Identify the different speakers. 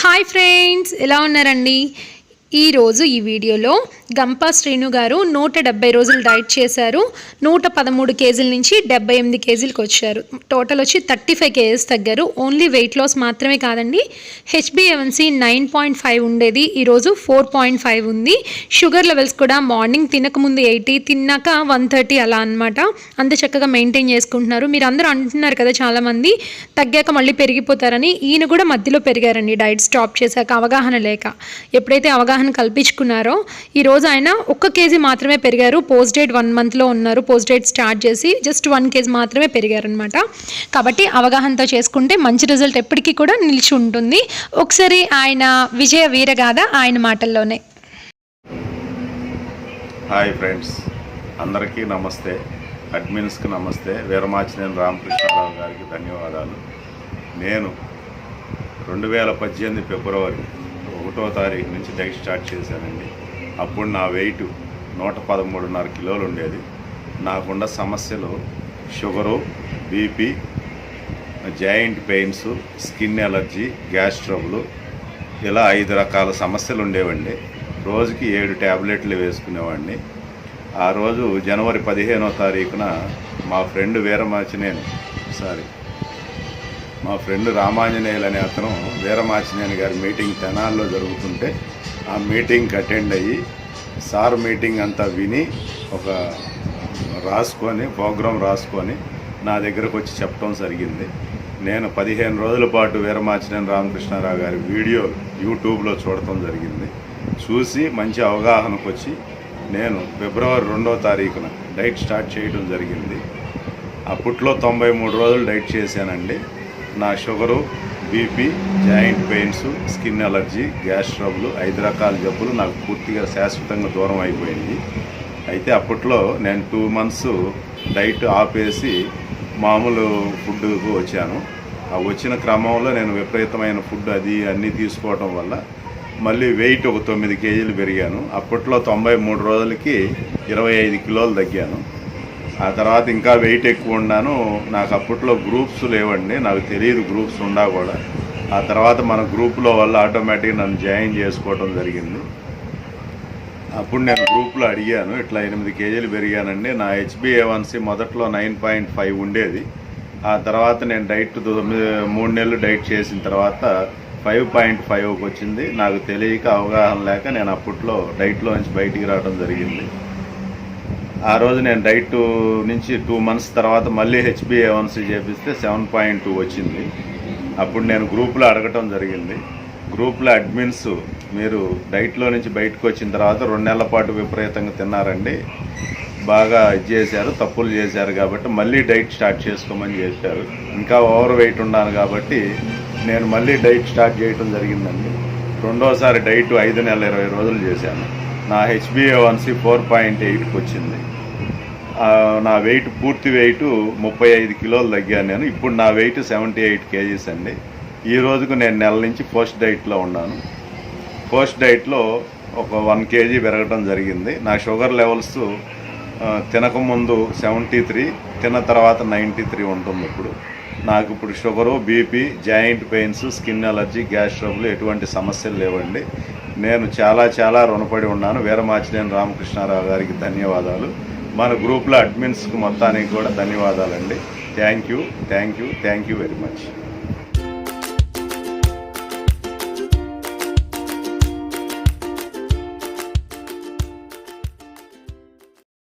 Speaker 1: Hi friends ఎలా ఉన్నారండి? ఈరోజు ఈ వీడియోలో గంపా శ్రీను గారు నూట డెబ్బై రోజులు డైట్ చేశారు. నూట పదమూడు కేజీల నుంచి డెబ్బై ఎనిమిది కేజీలకు వచ్చారు. టోటల్ వచ్చి థర్టీ ఫైవ్ కేజీస్ తగ్గారు. ఓన్లీ వెయిట్ లాస్ మాత్రమే కాదండి. హెచ్బిఎవన్సీ నైన్ పాయింట్ ఫైవ్ ఉండేది. ఈరోజు ఫోర్ పాయింట్ ఫైవ్ ఉంది. షుగర్ లెవెల్స్ కూడా మార్నింగ్ తినకముందు ఎయిటీ తిన్నాక వన్ థర్టీ అలా అనమాట అంత చక్కగా మెయింటైన్ చేసుకుంటున్నారు. మీరు అందరూ అంటున్నారు కదా చాలామంది తగ్గాక మళ్ళీ పెరిగిపోతారని. ఈయన కూడా మధ్యలో పెరిగారండి డైట్ స్టాప్ చేశాక అవగాహన లేక. ఎప్పుడైతే అవగాహన కల్పించుకున్నారో ఈరోజు ఆయన ఒక్క కేజీ మాత్రమే పెరిగారు. పోస్ట్ డేట్ వన్ మంత్లో ఉన్నారు. పోస్ట్ డేట్ స్టార్ట్ చేసి జస్ట్ వన్ కేజీ మాత్రమే పెరిగారనమాట కాబట్టి అవగాహనతో చేసుకుంటే మంచి రిజల్ట్ ఎప్పటికీ కూడా నిలిచి ఉంటుంది. ఒకసారి ఆయన విజయ వీరగాథ ఆయన మాటల్లోనే.
Speaker 2: Hi friends. అందరికీ నమస్తే. అడ్మిన్స్కి నమస్తే. వీరమాచినేని రామకృష్ణారావు గారికి ధన్యవాదాలు. నేను రెండు వేల పద్దెనిమిది ఫిబ్రవరి ఒకటో తారీఖు నుంచి డైట్ స్టార్ట్ చేశానండి. అప్పుడు నా వెయిట్ నూట పదమూడున్నర కిలోలు ఉండేది. నాకున్న సమస్యలు sugar BP joint pains skin allergy gas trouble ఇలా ఐదు రకాల సమస్యలు ఉండేవండి. రోజుకి ఏడు ట్యాబ్లెట్లు వేసుకునేవాడిని. ఆ రోజు జనవరి పదిహేనో తారీఖున మా ఫ్రెండ్ వీరమాచినేని సారీ మా ఫ్రెండ్ రామాంజనేయులు అనే అతను వీరమాచినేని గారి మీటింగ్ తెనాల్లో జరుగుతుంటే ఆ మీటింగ్కి అటెండ్ అయ్యి సార్ మీటింగ్ అంతా విని ఒక రాసుకొని ప్రోగ్రాం రాసుకొని నా దగ్గరకు వచ్చి చెప్పడం జరిగింది. నేను పదిహేను రోజుల పాటు వీరమాచినేని రామకృష్ణారావు గారి వీడియో యూట్యూబ్లో చూడటం జరిగింది. చూసి మంచి అవగాహనకు వచ్చి నేను ఫిబ్రవరి రెండో తారీఖున డైట్ స్టార్ట్ చేయడం జరిగింది. అప్పట్లో తొంభై మూడు రోజులు డైట్ చేశానండి. నా sugar BP joint pains skin allergy gas trouble ఐదు రకాల జబ్బులు నాకు పూర్తిగా శాశ్వతంగా దూరం అయిపోయింది. అయితే అప్పట్లో నేను టూ మంత్స్ డైట్ ఆపేసి మామూలు ఫుడ్కు వచ్చాను. ఆ వచ్చిన క్రమంలో నేను విపరీతమైన ఫుడ్ అది అన్నీ తీసుకోవటం వల్ల మళ్ళీ వెయిట్ ఒక తొమ్మిది కేజీలు పెరిగాను. అప్పట్లో తొంభై మూడు రోజులకి ఇరవై ఐదు కిలోలు తగ్గాను. ఆ తర్వాత ఇంకా వెయిట్ ఎక్కువ ఉన్నాను. నాకు అప్పట్లో గ్రూప్స్ లేవండి. నాకు తెలియదు గ్రూప్స్ ఉండా కూడా. ఆ తర్వాత మన గ్రూప్లో వల్ల ఆటోమేటిక్గా నన్ను జాయిన్ చేసుకోవడం జరిగింది. అప్పుడు నేను గ్రూప్లో అడిగాను. ఇట్లా ఎనిమిది కేజీలు పెరిగానండి. నా హెచ్బిఏవన్సీ మొదట్లో నైన్ పాయింట్ ఫైవ్ ఉండేది. ఆ తర్వాత నేను డైట్ తొమ్మిది మూడు నెలలు డైట్ చేసిన తర్వాత ఫైవ్ పాయింట్ ఫైవ్కి వచ్చింది. నాకు తెలియక అవగాహన లేక నేను అప్పట్లో డైట్లో నుంచి బయటికి రావడం జరిగింది. ఆ రోజు నేను డైట్ నుంచి టూ మంత్స్ తర్వాత మళ్ళీ హెచ్బిఏవన్సీ చేపిస్తే సెవెన్ పాయింట్ టూ వచ్చింది. అప్పుడు నేను గ్రూప్లో అడగటం జరిగింది. గ్రూప్లో అడ్మిన్స్ మీరు డైట్లో నుంచి బయటకు వచ్చిన తర్వాత రెండు నెలల పాటు విపరీతంగా తిన్నారండి. బాగా ఇది చేశారు తప్పులు చేశారు కాబట్టి మళ్ళీ డైట్ స్టార్ట్ చేసుకోమని చెప్పారు. ఇంకా ఓవర్ వెయిట్ ఉన్నాను కాబట్టి నేను మళ్ళీ డైట్ స్టార్ట్ చేయటం జరిగిందండి. రెండోసారి డైట్ ఐదు నెలల ఇరవై రోజులు చేశాను. నా హెచ్బిఏ వన్సి ఫోర్ పాయింట్ ఎయిట్కి వచ్చింది నా వెయిట్ పూర్తి వెయిట్ ముప్పై ఐదు కిలోలు తగ్గాను నేను. ఇప్పుడు నా వెయిట్ సెవెంటీ ఎయిట్ కేజీస్ అండి. ఈ రోజుకు నేను నెల నుంచి పోస్ట్ డైట్లో ఉన్నాను. పోస్ట్ డైట్లో ఒక వన్ కేజీ పెరగడం జరిగింది. నా షుగర్ లెవెల్స్ తినకముందు సెవెంటీ త్రీ తిన్న తర్వాత నైంటీ త్రీ ఉంటుంది ఇప్పుడు. నాకు ఇప్పుడు sugar BP joint pains skin allergy gas trouble ఎటువంటి సమస్యలు లేవండి. నేను చాలా చాలా రుణపడి ఉన్నాను. వీరమాచినేని రామకృష్ణారావు గారికి ధన్యవాదాలు. మన గ్రూప్లో అడ్మిన్స్కి మొత్తానికి కూడా ధన్యవాదాలండి. Thank you thank you thank you very much.